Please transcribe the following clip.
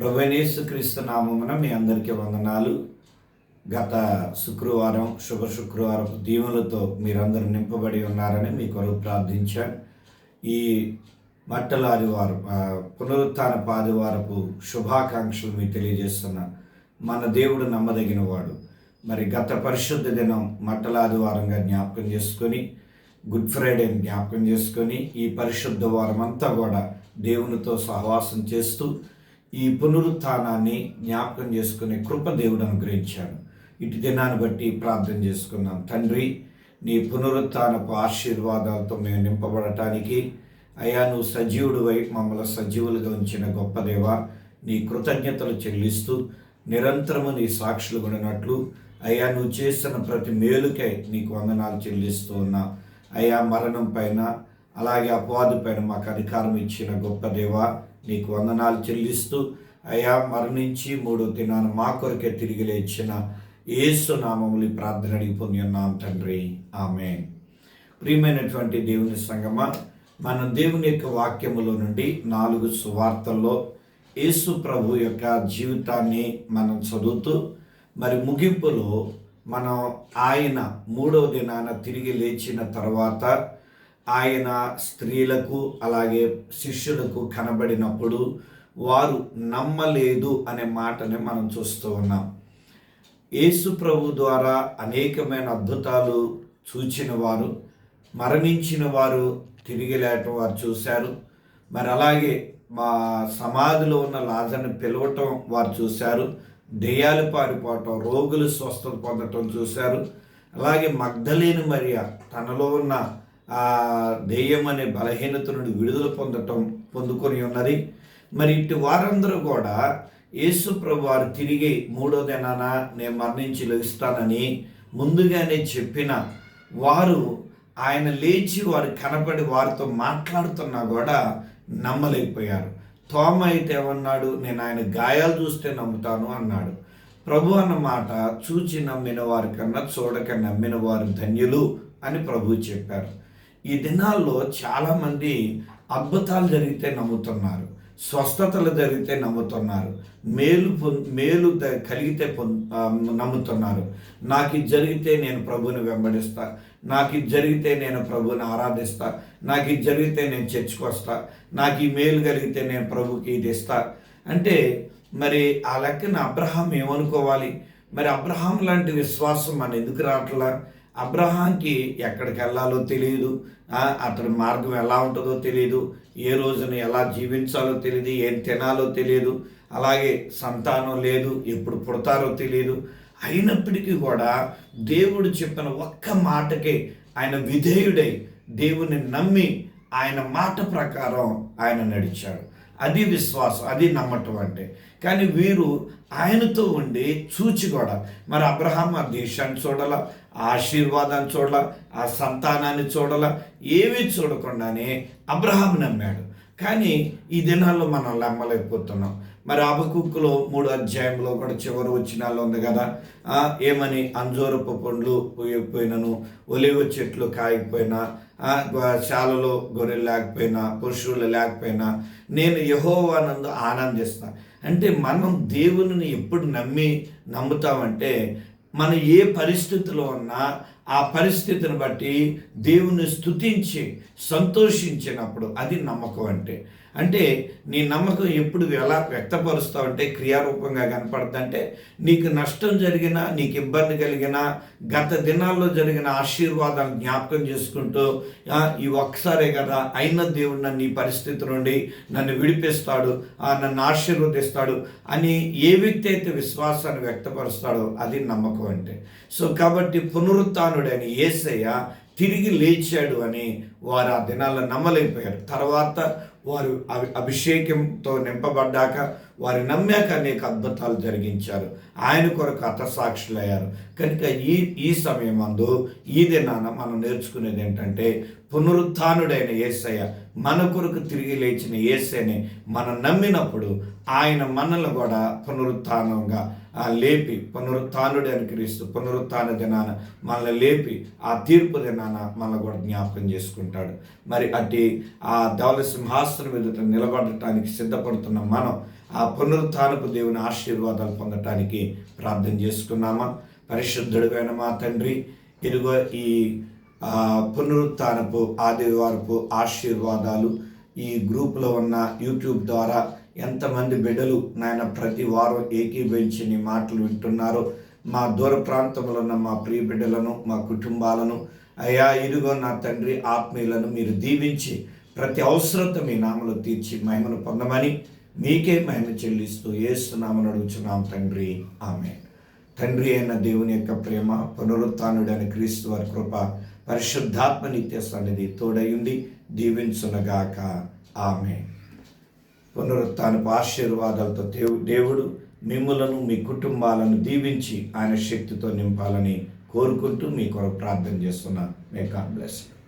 ప్రభునేసు క్రీస్తు నామమున మీ అందరికీ వందనాలు. గత శుక్రవారం శుభ శుక్రవారం దీవులతో మీరందరూ నింపబడి ఉన్నారని మీ కొరకు ప్రార్థించాను. ఈ మట్టల ఆదివారం పునరుత్న పాదివారపు శుభాకాంక్షలు మీకు తెలియజేస్తున్న. మన దేవుడు నమ్మదగినవాడు. మరి గత పరిశుద్ధ దినం మట్టల ఆదివారంగా జ్ఞాపకం చేసుకొని గుడ్ ఫ్రైడేని జ్ఞాపకం చేసుకొని ఈ పరిశుద్ధ వారం అంతా కూడా దేవునితో సహవాసం చేస్తూ ఈ పునరుత్థానాన్ని జ్ఞాపకం చేసుకునే కృప దేవుడు అనుగ్రహించాడు. ఇటు దినాన్ని బట్టి ప్రార్థన చేసుకున్నాం తండ్రి నీ పునరుత్నపు ఆశీర్వాదాలతో మేము నింపబడటానికి అయ్యా నువ్వు సజీవుడు వై మమ్మల్ని సజీవులుగా ఉంచిన గొప్ప దేవ నీ కృతజ్ఞతలు చెల్లిస్తూ నిరంతరము నీ సాక్షులు కొనినట్లు అయ్యా నువ్వు చేస్తున్న ప్రతి మేలుకై నీకు వందనాలు చెల్లిస్తూ ఉన్నా. అయ్యా మరణం పైన అలాగే అపవాదు పైన మాకు అధికారం ఇచ్చిన గొప్ప దేవ నీకు వందనాలు చెల్లిస్తూ అయ్యా మరణించి మూడో దినాన మా కొరకే తిరిగి లేచిన ఏసు నామములు ప్రార్థన అడిగి పొందున్నాం తండ్రి. ఆమె ప్రియమైనటువంటి దేవుని సంగమ మనం దేవుని యొక్క వాక్యములో నుండి నాలుగు సువార్తల్లో యేసు ప్రభు యొక్క జీవితాన్ని మనం చదువుతూ మరి ముగింపులో మనం ఆయన మూడవ దినాన తిరిగి లేచిన తర్వాత ఆయన స్త్రీలకు అలాగే శిష్యులకు కనబడినప్పుడు వారు నమ్మలేదు అనే మాటని మనం చూస్తూ ఉన్నాం. యేసు ప్రభు ద్వారా అనేకమైన అద్భుతాలు చూచిన వారు మరణించిన వారు తిరిగి లేటం వారు చూశారు. మరి అలాగే మా సమాధిలో ఉన్న లాజను పిలవటం వారు చూశారు. దెయ్యాలు పారిపోవటం రోగులు స్వస్థత పొందటం చూశారు. అలాగే మగ్ధలేని మరియ తనలో ఉన్న ఆ దెయ్యం అనే బలహీనత నుండి విడుదల పొందటం పొందుకొని ఉన్నది. మరి ఇటు వారందరూ కూడా యేసు ప్రభు వారు తిరిగి మూడో దినాన నేను మరణించి లభిస్తానని ముందుగానే చెప్పిన వారు ఆయన లేచి వారు కనపడి వారితో మాట్లాడుతున్నా కూడా నమ్మలేకపోయారు. తోమ అయితే ఏమన్నాడు? నేను ఆయన గాయాలు చూస్తే నమ్ముతాను అన్నాడు. ప్రభు అన్నమాట చూచి నమ్మిన వారి కన్నా చూడక నమ్మిన వారు ధన్యులు అని ప్రభు చెప్పారు. ఈ దినాల్లో చాలామంది అద్భుతాలు జరిగితే నమ్ముతున్నారు స్వస్థతలు జరిగితే నమ్ముతున్నారు మేలు పొం- మేలు కలిగితే పొం- నమ్ముతున్నారు. నాకు ఇది జరిగితే నేను ప్రభుని వెంబడిస్తా నాకు ఇది జరిగితే నేను ప్రభుని ఆరాధిస్తా నాకు ఇది జరిగితే నేను చర్చకు వస్తా నాకు ఈ మేలు కలిగితే నేను ప్రభుకి ఇది ఇస్తా. అంటే మరి ఆ లెక్కన అబ్రహాం ఏమనుకోవాలి? మరి అబ్రహాం లాంటి విశ్వాసం మన ఎందుకు రావట్లా? అబ్రహాంకి ఎక్కడికి వెళ్ళాలో తెలియదు అతని మార్గం ఎలా ఉంటుందో తెలియదు ఏ రోజున ఎలా జీవించాలో తెలియదు ఏం తినాలో తెలియదు అలాగే సంతానం లేదు. ఎప్పుడు పుడతారో తెలియదు అయినప్పటికీ కూడా దేవుడు చెప్పిన ఒక్క మాటకే ఆయన విధేయుడై దేవుని నమ్మి ఆయన మాట ప్రకారం ఆయన నడిచాడు. అది విశ్వాసం అది నమ్మటం అంటే. కానీ వీరు ఆయనతో ఉండి చూచి కూడా మరి అబ్రహాం ఆ దేశాన్ని చూడాల ఆ ఆశీర్వాదాన్ని చూడాల ఆ సంతానాన్ని చూడాల ఏమీ చూడకుండానే అబ్రహాం నమ్మాడు. కానీ ఈ దినాల్లో మనం నమ్మలేకపోతున్నాం. మరి అబకుక్కులో మూడు అధ్యాయంలో కూడా చివరి వచ్చినాల్లో ఉంది కదా ఏమని అంజోరపు పండ్లు పోయకపోయినను ఒలివ చెట్లు కాయకపోయినా శాలలో గొర్రెలు లేకపోయినా పురుషులు లేకపోయినా నేను యహోవానందు ఆనందిస్తా అంటే మనం దేవుని ఎప్పుడు నమ్మి నమ్ముతామంటే మనం ఏ పరిస్థితిలో ఉన్నా ఆ పరిస్థితిని బట్టి దేవుని స్తుతించి సంతోషించినప్పుడు అది నమ్మకం అంటే. అంటే నీ నమ్మకం ఎప్పుడు ఎలా వ్యక్తపరుస్తావు అంటే క్రియారూపంగా కనపడుతుందంటే నీకు నష్టం జరిగినా నీకు ఇబ్బంది కలిగినా గత దినాల్లో జరిగిన ఆశీర్వాదాలు జ్ఞాపకం చేసుకుంటూ ఈ ఒక్కసారే కదా అయిన దేవుడు నన్ను ఈ పరిస్థితి నుండి నన్ను విడిపిస్తాడు నన్ను ఆశీర్వదిస్తాడు అని ఏ వ్యక్తి అయితే విశ్వాసాన్ని వ్యక్తపరుస్తాడో అది నమ్మకం అంటే. సో కాబట్టి పునరుత్నుడని ఏసయ్య తిరిగి లేచాడు అని వారు ఆ దినాల్లో నమ్మలేకపోయారు. తర్వాత వారు అవి అభిషేకంతో నింపబడ్డాక వారు నమ్మాక అనేక అద్భుతాలు జరిగించారు. ఆయన కొరకు అతసాక్షులయ్యారు కనుక ఈ ఈ సమయం అందు ఈ దినాన మనం నేర్చుకునేది ఏంటంటే పునరుత్థానుడైన ఏసయ్య మన కొరకు తిరిగి లేచిన యేసయ్యని మనం నమ్మినప్పుడు ఆయన మనల్ని కూడా పునరుత్నంగా లేపి పునరుత్థానుడైన క్రీస్తు పునరుత్న దినాన మనల్ని లేపి ఆ తీర్పు దినాన మనల్ని కూడా జ్ఞాపకం చేసుకుంటాడు. మరి అట్టి ఆ ధవల సింహాసనం ఎదుట నిలబడటానికి సిద్ధపడుతున్న మనం ఆ పునరుత్నపు దేవుని ఆశీర్వాదాలు పొందటానికి ప్రార్థన చేసుకున్నామా? పరిశుద్ధుడైన మా తండ్రి ఇదిగో ఈ పునరుత్నపు ఆదివారపు ఆశీర్వాదాలు ఈ గ్రూప్లో ఉన్న యూట్యూబ్ ద్వారా ఎంతమంది బిడ్డలు నాయన ప్రతి వారం ఏకీభవించి నీ మాటలు వింటున్నారో మా దూర ప్రాంతంలో ఉన్న మా ప్రియ బిడ్డలను మా కుటుంబాలను అయ్యా ఇదిగో నా తండ్రి ఆత్మీయులను మీరు దీవించి ప్రతి అవసరత మీ నామలో తీర్చి మహిమను పొందమని మీకే మహిమ చెల్లిస్తూ ఏస్తున్నామని అడుగుచున్నాం తండ్రి. ఆమె తండ్రి అయిన దేవుని యొక్క ప్రేమ పునరుత్నుడైన క్రీస్తు వారి కృప పరిశుద్ధాత్మ నిత్య సన్నిధి తోడయుండి దీవించునగాక. ఆమె పునరుత్నపు ఆశీర్వాదాలతో దేవు దేవుడు మిమ్మలను మీ కుటుంబాలను దీవించి ఆయన శక్తితో నింపాలని కోరుకుంటూ మీ కొరకు ప్రార్థన చేస్తున్నా. May God bless you